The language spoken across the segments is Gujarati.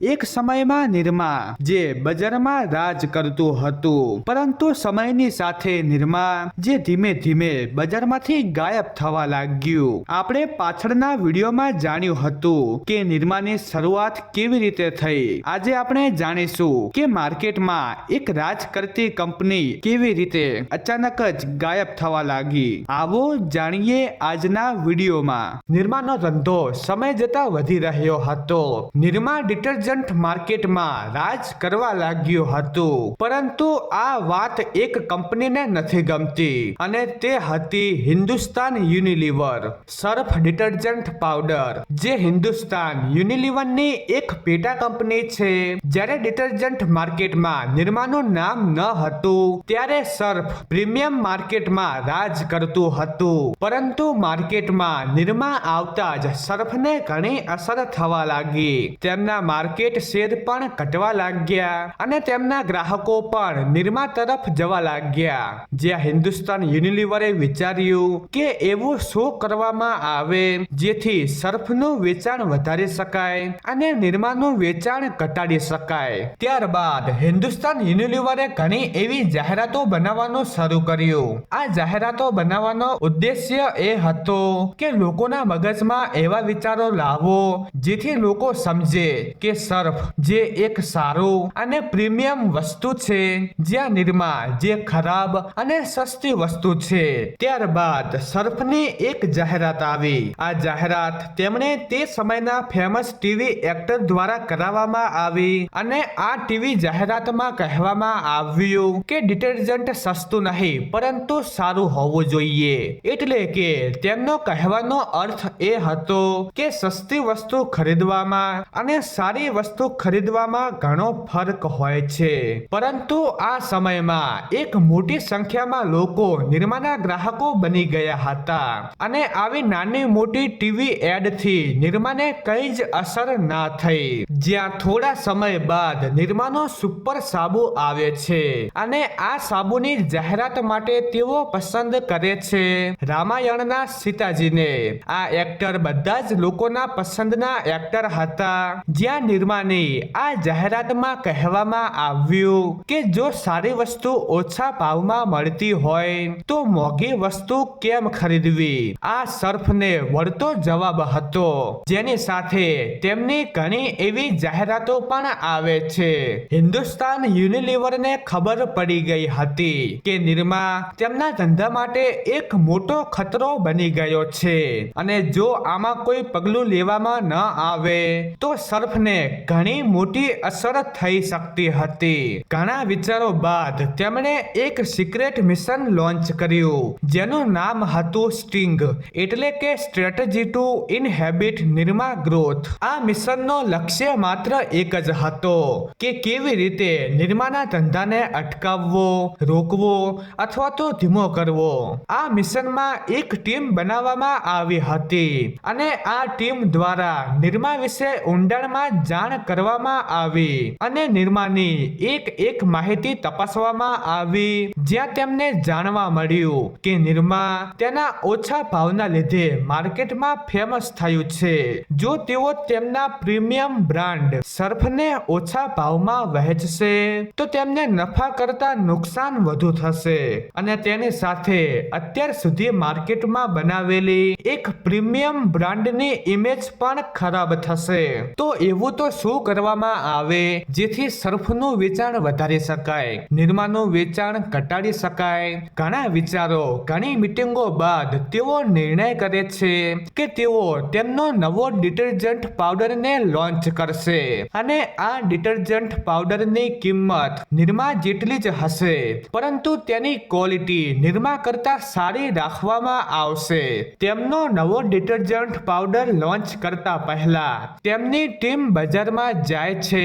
એક સમયમાં નિરમા, જે બજારમાં રાજ કરતું હતું. પરંતુ સમયની સાથે નિરમા, જે ધીમે ધીમે બજારમાંથી ગાયબ થવા લાગ્યું. આપણે પાછળના વિડીયોમાં જાણ્યું હતું કે નિરમાની શરૂઆત કેવી રીતે થઈ. આજે આપણે જાણીશું કે માર્કેટમાં એક રાજ કરતી કંપની કેવી રીતે અચાનક જ ગાયબ થવા લાગી. આવો જાણીએ આજના વિડીયોમાં. નિરમાનો ધંધો સમય જતા વધી રહ્યો હતો. નિરમા ડિટર્જન્ટ માર્કેટમાં રાજ કરવા લાગ્યું હતું. પરંતુ આ વાત એક કંપનીને નથી ગમતી અને તે હતી Hindustan Unilever. Surf detergent powder, જે હિન્દુસ્તાન યુનિલિવરની એક પેટા કંપની છે. જ્યારે ડિટર્જન્ટ માર્કેટમાં નિરમાનું નામ ન હતું, ત્યારે સર્ફ પ્રીમિયમ માર્કેટમાં રાજ કરતું હતું. પરંતુ માર્કેટમાં નિરમા આવતા જ સર્ફને ઘણી અસર થવા લાગી. તેમના માર્કેટ શેર પણ ઘટવા લાગ્યા અને તેમના ગ્રાહકો પણ નિરમા તરફ જવા લાગ્યા. જ્યાં હિન્દુસ્તાન યુનિલિવરે વિચાર્યું કે એવું શું કરવામાં આવે જેથી સર્ફનું વેચાણ વધારી શકાય અને નિરમાનું વેચાણ ઘટાડી શકાય. ત્યારબાદ હિન્દુસ્તાન યુનિલિવરે ઘણી એવી જાહેરાતો બનાવવાનું શરૂ કર્યું. આ જાહેરાતો બનાવવાનો ઉદ્દેશ્ય એ હતો કે લોકોના મગજમાં એવા વિચારો લાવો જેથી લોકો સમજે કે સર્ફ જે એક સારું અને પ્રીમિયમ વસ્તુ છે જ્યાં નિરમા જે ખરાબ અને સસ્તી વસ્તુ છે, ત્યારબાદ સર્ફની એક જાહેરાત આવી. આ જાહેરાત તેમણે તે સમયના ફેમસ ટીવી એક્ટર દ્વારા કરાવવામાં આવી અને આ ટીવી જાહેરાતમાં કહેવામાં આવ્યું કે ડિટર્જન્ટ સસ્તું નહીં, પરંતુ સારું હોવું જોઈએ. એટલે કે તેમનો કહેવાનો અર્થ એ હતો કે સસ્તી વસ્તુ ખરીદવામાં અને સારી વસ્તુ ખરીદવામાં ઘણો ફરક હોય છે. પરંતુ આ સમયમાં એક મોટી સંખ્યામાં લોકો નિર્માના ગ્રાહકો બની ગયા હતા અને આવી નાની મોટી ટીવી એડથી નિર્માને કઈ જ અસર ના થઈ. જ્યાં થોડા સમય બાદ નિર્માનો સુપર સાબુ આવે છે અને આ સાબુની જાહેરાત માટે તેઓ પસંદ કરે છે. રામાયણના સીતાજીને આ એક્ટર બધા જ લોકોના પસંદના એક્ટર હતા. જ્યાં નિર્માની આ જાહેરાતમાં કહેવામાં આવ્યું કે જો સારી વસ્તુ ઓછા ભાવમાં મળતી હોય, તો મોંઘી વસ્તુ કેમ ખરીદવી? આ સર્ફને વળતો જવાબ હતો. જેની સાથે તેમની ઘણી એવી જાહેરાતો પણ આવે છે. હિન્દુસ્તાન યુનિલિવરને ખબર પડી ગઈ હતી કે નિરમા તેમના ધંધા માટે એક મોટો ખતરો બની ગયો છે. અને જો આમાં કોઈ પગલું લેવામાં ન આવે, તો સર્ફને ઘણી મોટી અસર થઈ શકતી હતી. ઘણા વિચારો બાદ તેમણે એક સિક્રેટ મિશન લોન્ચ કર્યું, જેનું નામ હતું સ્ટિંગ એટલે કે strategy to inhibit Nirma growth આ મિશનનો લક્ષ્ય માત્ર એક જ હતો, કે કેવી રીતે નિર્માના ધંધાને અટકાવવો, રોકવો અથવા તો ધીમો કરવો. આ મિશનમાં એક ટીમ બનાવવામાં આવી હતી અને આ ટીમ દ્વારા નિર્મા વિશે ઊંડાણમાં જાણ કરવામાં આવી અને નિર્માની એક એક માહિતી તપાસવામાં આવી. જ્યાં તેમને જાણવા મળ્યું કે નિર્મા તેના ઓછા ભાવના લીધે માર્કેટમાં ફેમસ થયું છે. જો તેઓ તેમના પ્રીમિયમ બ્રાન્ડ સર્ફને ઓછા ભાવમાં વહેંચશે, તો તેમને નફા કરતા નુકસાન વધુ થશે અને તેની સાથે અત્યાર સુધી માર્કેટમાં બનાવેલી એક પ્રીમિયમ બ્રાન્ડની ઇમેજ પણ ખરાબ થશે. તો એવું તો શું કરવામાં આવે, જેથી સર્ફનું વેચાણ વધારી શકાય નિરમાનું વેચાણ ઘટાડી શકાય. ઘણા વિચારો, ઘણી મીટિંગો બાદ તેઓ નિર્ણય કરે છે કે તેઓ તેમનો નવો ડિટર્જન્ટ પાવડરને લોન્ચ કરશે. અને આ ડિટર્જન્ટ પાવડરની કિંમત નિરમા જેટલી જ હશે, પરંતુ તેની ક્વોલિટી નિરમા કરતા સારી રાખવામાં આવશે. તેમનો નવો ડિટર્જન્ટ પાવડર લોન્ચ કરતા પહેલા તેમની ટીમ બજારમાં જાય છે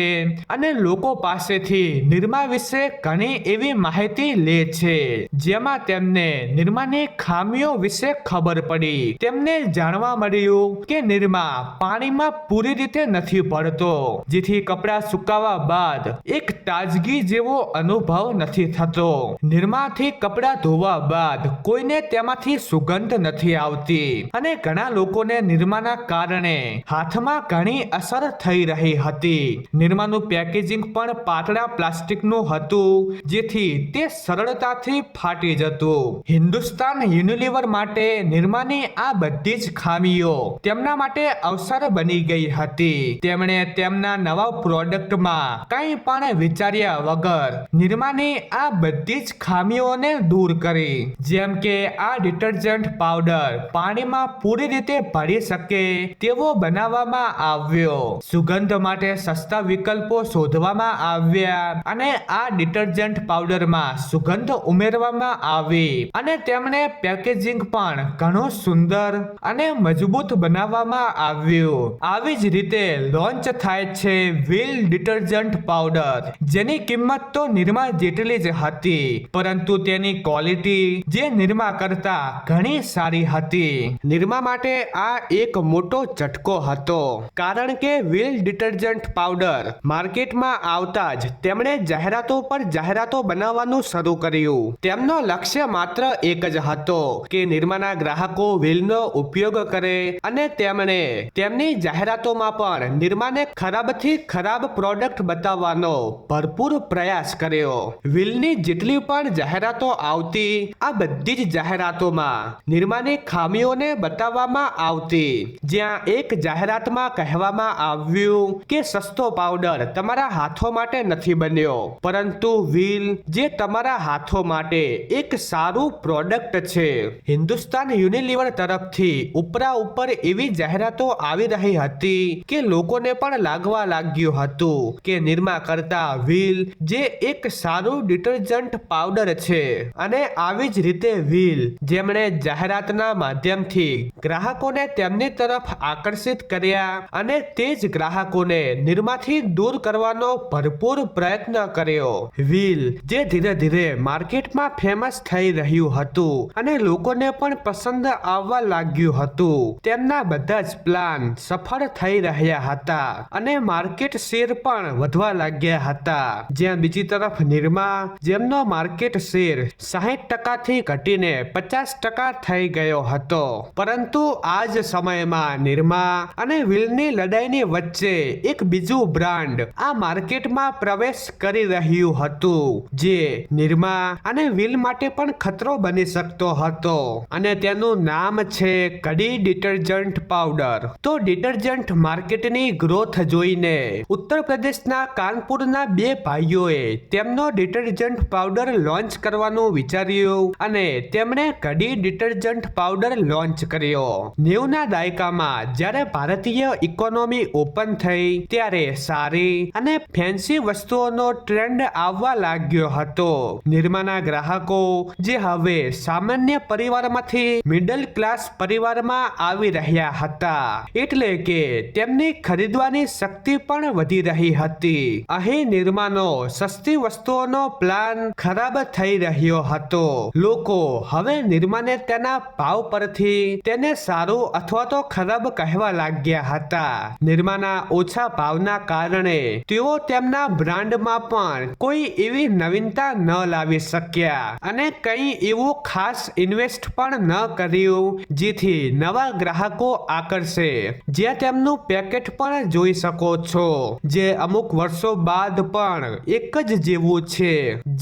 અને લોકો પાસેથી નિરમા વિશે ઘણી એવી માહિતી લે છે. જેમાં તેમને નિરમાની ખામીઓ વિશે ખબર પડી. તેમને જાણવા મળ્યું કે નિરમા પાણીમાં પૂરી રીતે નથી પડતો, જેથી કપડાં સુકાવા બાદ એક તાજગી જેવો અનુભવ નથી થતો. નિરમાથી કપડાં ધોવા બાદ કોઈને તેમાંથી સુગંધ નથી આવતી અને ઘણા લોકોને નિરમાના કારણે હાથમાં ઘણી અસર થઈ રહી રહી હતી. નિરમાનું પેકેજિંગ પણ પાતળા પ્લાસ્ટિકનું હતું, જેથી તે સરળતાથી ફાટી જતું. હિન્દુસ્તાન યુનિલિવર માટે નિરમાની આ બધી જ ખામીઓ તેમના માટે અવસર બની ગઈ હતી. તેમણે તેમના નવા પ્રોડક્ટમાં કંઈ પણ વિચાર્યા વગર નિરમાની આ બધી જ ખામીઓને દૂર કરી. જેમ કે આ ડિટર્જન્ટ પાવડર પાણીમાં પૂરી રીતે ભળી શકે તેવો બનાવવામાં આવ્યો. સુગંધ માટે સસ્તા વિકલ્પો શોધવામાં આવ્યા અને આ ડિટર્જન્ટ પાવડરમાં સુગંધ ઉમેરવામાં આવી. અને તેમણે પેકેજિંગ પણ ઘણું સુંદર અને મજબૂત બનાવવામાં આવ્યું. આવી જ રીતે લોન્ચ થાય છે વ્હીલ ડિટર્જન્ટ પાવડર, જેની કિંમત તો નિરમા જેટલી જ હતી, પરંતુ તેની ક્વોલિટી જે નિરમા કરતા ઘણી સારી હતી. નિરમા માટે આ એક મોટો ઝટકો હતો, કારણ કે વ્હીલ ડિટર્જન્ટ પાવડર માર્કેટમાં આવતા જ તેમણે જાહેરાતો પર જાહેરાતો બનાવવાનું શરૂ કર્યું. તેમનો લક્ષ્ય માત્ર એક જ હતો કે નિર્માના ગ્રાહકો વ્હીલનો ઉપયોગ કરે અને તેમણે તેમની જાહેરાતોમાં પણ નિર્માને ખરાબથી ખરાબ પ્રોડક્ટ બતાવવાનો ભરપૂર પ્રયાસ કર્યો. વ્હીલની જેટલી પણ જાહેરાતો આવતી, આ બધી જ જાહેરાતોમાં નિર્માની ખામીઓને બતાવવામાં આવતી. જ્યાં એક જાહેરાતમાં કહેવામાં આવ્યું કે સસ્તો પાવડર તમારા હાથો માટે નથી બન્યો. પરંતુ વ્હીલ જે તમારા હાથો માટે એક સારું પ્રોડક્ટ છે. હિન્દુસ્તાન યુનિલિવર તરફથી ઉપરા ઉપર એવી જાહેરાતો આવી રહી હતી કે લોકોને પણ લાગવા લાગ્યું હતું કે નિર્મા કરતા વ્હીલ જે એક સારું ડિટર્જન્ટ પાવડર છે. અને આવી જ રીતે વ્હીલ જેમણે જાહેરાતના માધ્યમથી ગ્રાહકોને તેમની તરફ આકર્ષિત કર્યા અને તે જ ગ્રાહકોને નિર્માથી દૂર કરવાનો ભરપૂર પ્રયત્ન કર્યો. વ્હીલ જે ધીરે ધીરે માર્કેટમાં ફેમસ થઈ રહ્યું હતું અને લોકોને પણ પસંદ આવવા લાગ્યું હતું. તેમના બધા જ પ્લાન સફળ થઈ રહ્યા હતા અને માર્કેટ શેર પણ વધવા લાગ્યા હતા. જ્યાં બીજી તરફ નિર્મા, જેમનો માર્કેટ શેર સાહીઠ ટકાથી ઘટીને પચાસ ટકા થઈ ગયો હતો. પરંતુ આ જ સમયમાં નિર્મા અને વિલની લડાઈની વચ્ચે એક બીજું બ્રાન્ડ આ માર્કેટમાં પ્રવેશ કરી રહ્યું હતું, જે નિર્મા અને વિલ માટે પણ ખતરો બની શકતો હતો. અને તેનું નામ છે કડી ડિટર્જન્ટ પાવડર. તો ડિટર્જન્ટ માર્કેટની ગ્રોથ જોઈને ઉત્તર પ્રદેશના કાનપુરના બે ભાઈઓએ તેમનો ડિટર્જન્ટ પાવડર લોન્ચ કરવાનું વિચાર્યું અને તેમણે કડી ડિટર્જન્ટ પાવડર લોન્ચ કર્યો. નેવના દાયકામાં જ્યારે ભારતીય ઇકોનોમી ઓપન થઈ ત્યારે સારી અને ફેન્સી વસ્તુઓનો ટ્રેન્ડ આવવા લાગ્યો હતો. નિર્માના ગ્રાહકો જે હવે સામાન્ય પરિવારમાંથી મિડલ ક્લાસ પરિવારમાં આવી રહ્યા હતા, એટલે કે તેમની ખરીદવાની શક્તિ પણ વધી રહી હતી. અહીં નિર્માનો સસ્તી વસ્તુઓનો પ્લાન ખરાબ થઈ રહ્યો હતો. લોકો હવે નિર્માને તેના ભાવ પરથી તેને સારું અથવા તો ખરાબ કહેવા લાગ્યા હતા. નિર્માના ઓછા ભાવના કારણે તેઓ તેમના બ્રાન્ડમાં પણ કોઈ એવી નવીનતા ન લાવી શક્યા અને કંઈ એવું ખાસ ઇન્વેસ્ટ પણ ન કર્યું જેથી નવા ગ્રાહકો આકર્ષે. જ્યાં તેમનું પેકેટ પણ જોઈ શકો છો, જે અમુક વર્ષો બાદ પણ એક જ જેવું છે.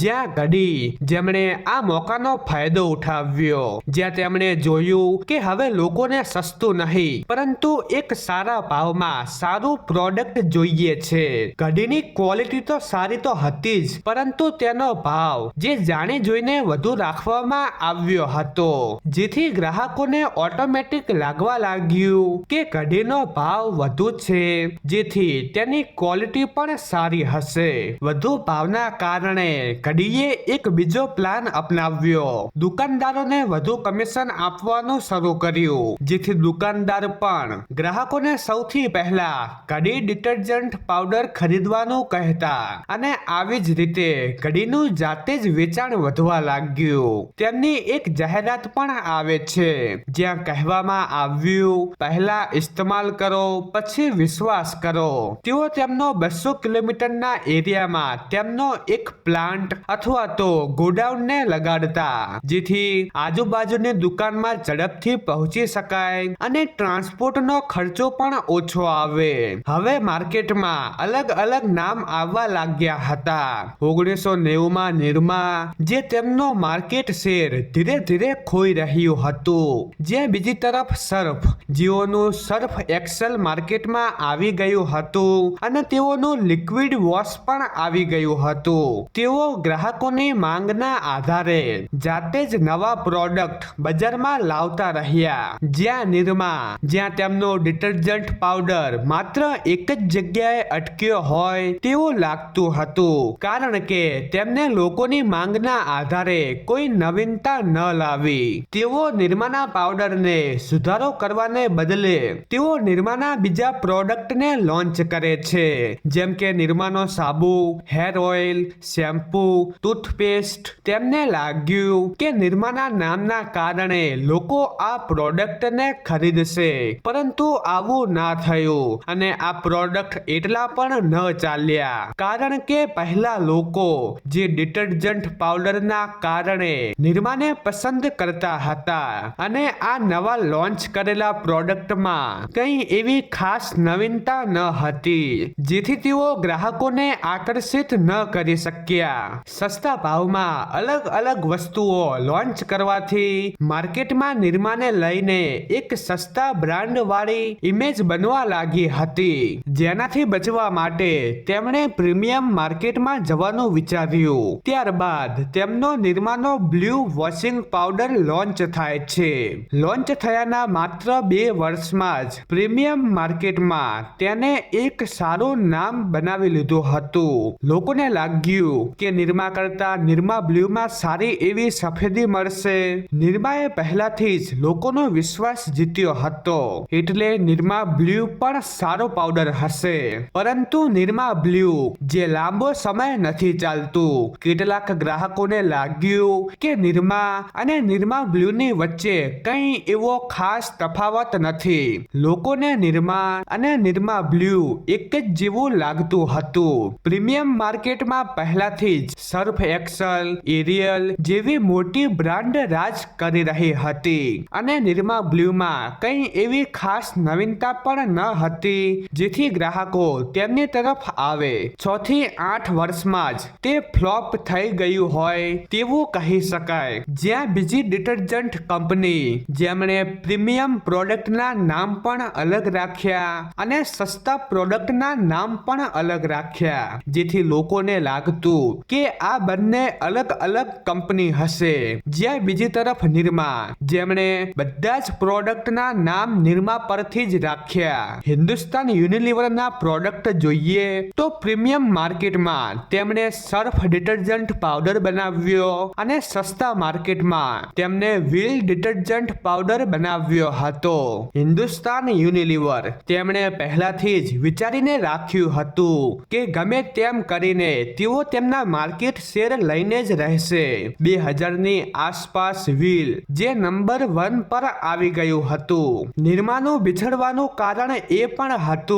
જ્યાં ઘડી જેમણે આ મોકાનો ફાયદો ઉઠાવ્યો, જ્યાં તેમણે જોયું કે હવે લોકોને સસ્તું નહીં, પરંતુ એક સારા ભાવમાં સારું પ્રોડક્ટ જોઈએ છે. ઘડીની ક્વોલિટી તો સારી તો હતી જ, પરંતુ તેનો ભાવ, જે જાણી જોઈને વધુ રાખવામાં આવ્યો હતો. જેથી ગ્રાહકોને ઓટોમેટિક લાગવા લાગ્યું કે ઘડીનો ભાવ વધુ છે, જેથી તેની ક્વોલિટી પણ સારી હશે. વધુ ભાવના કારણે ઘડીએ એક બીજો પ્લાન અપનાવ્યો. દુકાનદારોને વધુ કમિશન આપવાનું શરૂ કર્યું, જેથી દુકાનદાર પણ ગ્રાહકોને સૌથી પહેલા કડી ડિટર્જન્ટ પાવડર ખરીદવાનું કહેતા અને આવી જ રીતે ઘડીનું જાતે જ વેચાણ વધવા લાગ્યું. તેમની એક જાહેરાત પણ આવે છે. જ્યાં કહેવામાં આવ્યું, પહેલા ઇસ્તેમાલ કરો, પછી વિશ્વાસ કરો. તેઓ તેમનો બસો કિલોમીટરના એરિયામાં તેમનો એક પ્લાન્ટ અથવા તો ગોડાઉનને લગાડતા, જેથી આજુબાજુની દુકાનમાં ઝડપથી પહોંચી શકાય અને ટ્રાન્સપોર્ટનો ખર્ચો પણ ઓછો આવે. હવે માર્કેટમાં અલગ અલગ નામ આવવા લાગ્યા હતા. ઓગણીસો નેવુંમાં નિરમા, જે તેમનો માર્કેટ શેર ધીરે ધીરે ખોઈ રહ્યું હતું. જે બીજી તરફ સર્ફ, જીઓનું સર્ફ એક્સેલ માર્કેટમાં આવી ગયું હતું અને તેઓનું લિક્વિડ વોશ પણ આવી ગયું હતું. તેઓ ગ્રાહકોની માંગના આધારે જાતે જ નવા પ્રોડક્ટ બજારમાં લાવતા રહ્યા. જ્યાં નિરમા, જ્યાં તેમનો ડિટર્જન્ટ પાવડર માત્ર એક જ જગ્યાએ અટક્યો હોય તેવું લાગતું હતું. કારણ કે તેમને લોકોની માંગના આધારે કોઈ નવીનતા ન લાવી. તેઓ નિર્માના પાવડરને સુધારો કરવાને બદલે તેઓ નિર્માના બીજા પ્રોડક્ટને લોન્ચ કરે છે. જેમ કે નિર્માનો સાબુ, હેર ઓઇલ, શેમ્પૂ, ટૂથપેસ્ટ. તેમને લાગ્યું કે નિર્માના નામના કારણે લોકો આ પ્રોડક્ટને ખરીદશે. પરંતુ આવું ના થયું અને આ પ્રોડક્ટ એટલા પણ ન ચાલ્યા. કારણ કે પહેલા લોકો જે ડિટર્જન્ટ પાવડરના કારણે નિર્માને પસંદ કરતા હતા અને આ નવા લોન્ચ કરેલા પ્રોડક્ટમાં કંઈ એવી ખાસ નવીનતા ન હતી, જેથી તેઓ ગ્રાહકોને આકર્ષિત ન કરી શક્યા. સસ્તા ભાવમાં અલગ અલગ વસ્તુઓ લોન્ચ કરવાથી માર્કેટમાં નિર્માને લઈને એક સસ્તા બ્રાન્ડ વાળી ઇમેજ બનવા લાગી હતી. જેનાથી બચવા માટે તેમણે પ્રીમિયમ માર્કેટમાં જવાનું વિચાર્યું. ત્યારબાદ તેમનો નિર્માનો બ્લુ વોશિંગ પાવડર લોન્ચ થાય છે. લોન્ચ થયાના માત્ર બે વર્ષમાં જ પ્રીમિયમ માર્કેટમાં તેને એક સારું નામ બનાવી લીધું હતું. લોકોને લાગ્યું કે નિર્મા કરતા નિર્મા બ્લુમાં સારી એવી સફેદી મળશે. નિર્માએ પહેલાથી જ લોકોનો વિશ્વાસ જીત્યો હતો. એટલે નિર્મા બ્લુ પણ સારો પાવડર હશે. પરંતુ નિરમા બ્લુ જે લાંબો સમય નથી ચાલતું. કેટલાક ગ્રાહકોને લાગ્યું કે નિરમા અને નિરમા બ્લુની વચ્ચે કંઈ એવો ખાસ તફાવત નથી. લોકોને નિરમા અને નિરમા બ્લુ એક જ જેવું લાગતું હતું. પ્રીમિયમ માર્કેટમાં પહેલાથી જ સર્ફ એક્સલ, એરિયલ જેવી મોટી બ્રાન્ડ રાજ કરી રહી હતી. અને નિરમા બ્લુમાં કંઈ એવી ખાસ નવીનતા પણ ન હતી જેથી ગ્રાહકો તેમની તરફ આવે. છ થી આઠ વર્ષમાં જ તે ફ્લોપ થઈ ગયું હોય તેવું કહી શકાય. જ્યાં બીજી ડિટર્જન્ટ કંપની જેમણે પ્રીમિયમ પ્રોડક્ટના નામ પણ અલગ રાખ્યા અને સસ્તા પ્રોડક્ટના નામ પણ અલગ રાખ્યા. જેથી લોકોને લાગતું કે આ બંને અલગ અલગ કંપની હશે. જ્યાં બીજી તરફ નિરમા જેમણે બધા જ પ્રોડક્ટના નામ નિરમા પરથી જ રાખ્યા. હિન્દુસ્તાન યુનિલિવરના પ્રોડક્ટ જોઈએ તો પ્રીમિયમ માર્કેટમાં તેમણે સર્ફ ડિટર્જન્ટ પાવડર બનાવ્યો અને સસ્તા માર્કેટમાં તેમને વ્હીલ ડિટર્જન્ટ પાવડર બનાવ્યો હતો. હિન્દુસ્તાન યુનિલિવર તેમણે પહેલાથી જ વિચારીને રાખ્યું હતું કે ગમે તેમ કરીને તેઓ તેમના માર્કેટ શેર લઈને જ રહેશે. બે હજારની આસપાસ વ્હીલ જે નંબર વન પર આવી ગયું હતું. નિર્માનું બિછડવાનું કારણ એ પણ હતું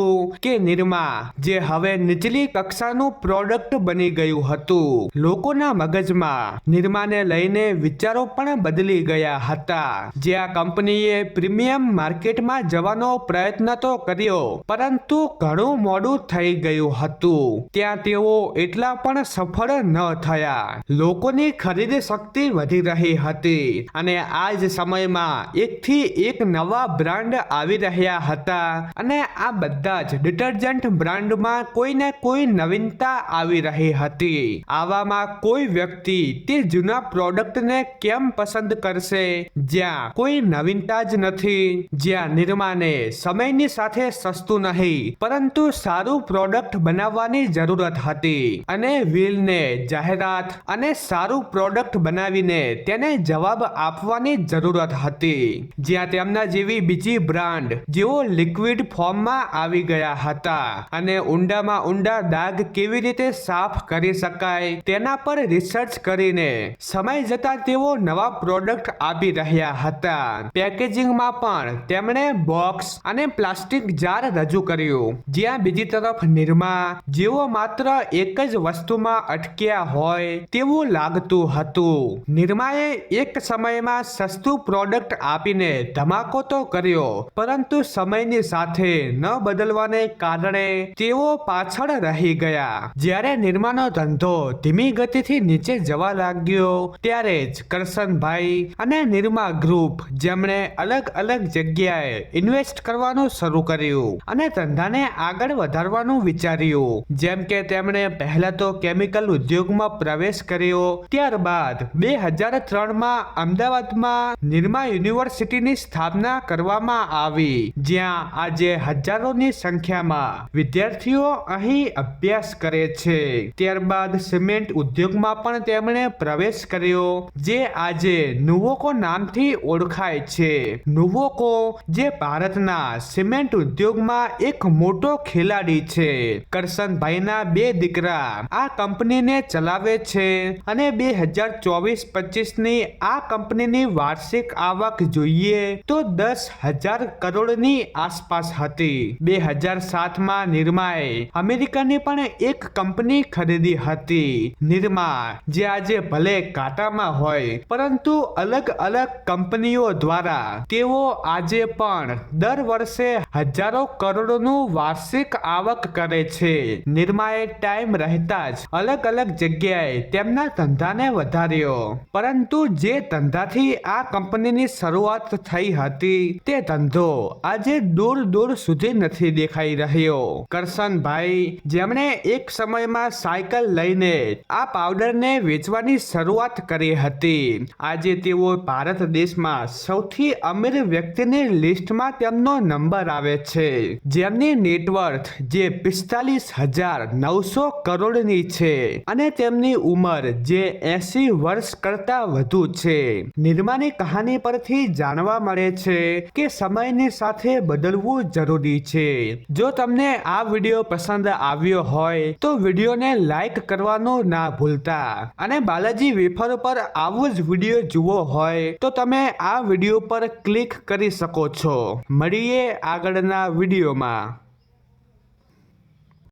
કે નિર્મા, જે હવે નીચલી કક્ષાનું પ્રોડક્ટ બની ગયું હતું. લોકોના મગજમાં નિરમાને લઈને વિચારો પણ બદલી ગયા હતા. જે આ કંપનીએ પ્રીમિયમ માર્કેટમાં જવાનો પ્રયત્ન તો કર્યો, પરંતુ ઘણું મોડું થઈ ગયું હતું. ત્યાં તેઓ એટલા પણ સફળ ન થયા. લોકોની ખરીદ શક્તિ વધી રહી હતી અને આ જ સમયમાં એકથી એક નવા બ્રાન્ડ આવી રહ્યા હતા. અને આ બધા જ ડિટર્જન્ટ બ્રાન્ડમાં કોઈને કોઈ નવીનતા આવી રહી હતી. આવામાં કોઈ વ્યક્તિ તે જૂના પ્રોડક્ટને કેમ પસંદ કરશે? જ્યાં કોઈ નવીનતા જ નથી. જ્યાં નિર્માને સમયની સાથે સસ્તું નહીં, પરંતુ સારું પ્રોડક્ટ બનાવવાની જરૂરત હતી. અને વ્હીલને જાહેરાત અને સારું પ્રોડક્ટ બનાવીને તેને જવાબ આપવાની જરૂરત હતી. જ્યાં તેમના જેવી બીજી બ્રાન્ડ જેઓ લિક્વિડ ફોર્મમાં આવી ગયા હતા. અને ઊંડામાં ઊંડા દાગ કેવી રીતે સાફ કરી શકાય તેના પર રિસર્ચ કરીને સમય જતા તેઓ નવા પ્રોડક્ટ આપી રહ્યા હતા. પેકેજિંગમાં પણ તેમણે બોક્સ અને પ્લાસ્ટિક જાર રજૂ કર્યું. જ્યાં બીજી તરફ નિરમા, જેઓ માત્ર એક જ વસ્તુમાં અટક્યા હોય તેવું લાગતું હતું. નિર્માએ એક સમયમાં સસ્તું પ્રોડક્ટ આપીને ધમાકો તો કર્યો, પરંતુ સમયની સાથે ન બદલ બદલવાને કારણે તેઓ પાછળ રહી ગયા. જ્યારે નિર્માનો ધંધો ધીમી ગતિથી નીચે જવા લાગ્યો, ત્યારે જ કરશનભાઈ અને નિર્મા ગ્રુપ જેમણે અલગ અલગ જગ્યાએ ઇન્વેસ્ટ કરવાનું શરૂ કર્યું અને ધંધાને આગળ વધારવાનું વિચાર્યું. જેમ કે તેમણે પહેલા તો કેમિકલ ઉદ્યોગમાં પ્રવેશ કર્યો, ત્યારબાદ બે હજાર ત્રણમાં અમદાવાદમાં નિર્મા યુનિવર્સિટીની સ્થાપના કરવામાં આવી, જ્યાં આજે હજારોની સંખ્યામાં વિદ્યાર્થીઓ અહીં અભ્યાસ કરે છે. ત્યારબાદ સિમેન્ટ ઉદ્યોગમાં પણ તેમણે પ્રવેશ કર્યો, જે આજે નુવોકો નામથી ઓળખાય છે. નુવોકો, જે ભારતના સિમેન્ટ ઉદ્યોગમાં એક મોટો ખેલાડી છે. કરશનભાઈના બે દીકરા આ કંપનીને ચલાવે છે અને બે હજાર ચોવીસ પચીસની આ કંપનીની વાર્ષિક આવક જોઈએ તો દસ હજાર કરોડની આસપાસ હતી. બે હજાર સાતમાં નિર્માએ. અમેરિકાની પણ એક કંપની ખરીદી હતી. નિર્મા જે આજે ભલે કાંટામાં હોય, પરંતુ અલગ અલગ કંપનીઓ દ્વારા તેઓ આજે પણ દર વર્ષે હજારો કરોડોનું વાર્ષિક આવક કરે છે. નિર્માએ ટાઈમ રહેતા જ અલગ અલગ જગ્યાએ તેમના ધંધાને વધાર્યો. પરંતુ જે ધંધાથી આ કંપનીની શરૂઆત થઈ હતી, તે ધંધો આજે દૂર દૂર સુધી નથી દેખાઈ રહ્યો. કરશનભાઈ, જેમણે એક સમયમાં સાયકલ લઈને આ પાવડરને વેચવાની શરૂઆત કરી હતી. આજે તેઓ ભારત દેશમાં સૌથી અમીર વ્યક્તિની લિસ્ટમાં તેમનો નંબર આવે છે. જેમની નેટવર્થ જે પિસ્તાલીસ હજાર નવસો કરોડની છે અને તેમની ઉંમર જે એસી વર્ષ કરતા વધુ છે. નિર્માની કહાની પરથી જાણવા મળે છે કે સમયની સાથે બદલવું જરૂરી છે. જો તમને આ વીડિયો પસંદ આવ્યો હોય, તો વિડીયોને લાઈક કરવાનું ના ભૂલતા. અને બાલાજી વેફર પર આવો જ વીડિયો જુઓ હોય, તો તમે આ વીડિયો પર ક્લિક કરી શકો છો. મળીએ આગળના વિડીયોમાં.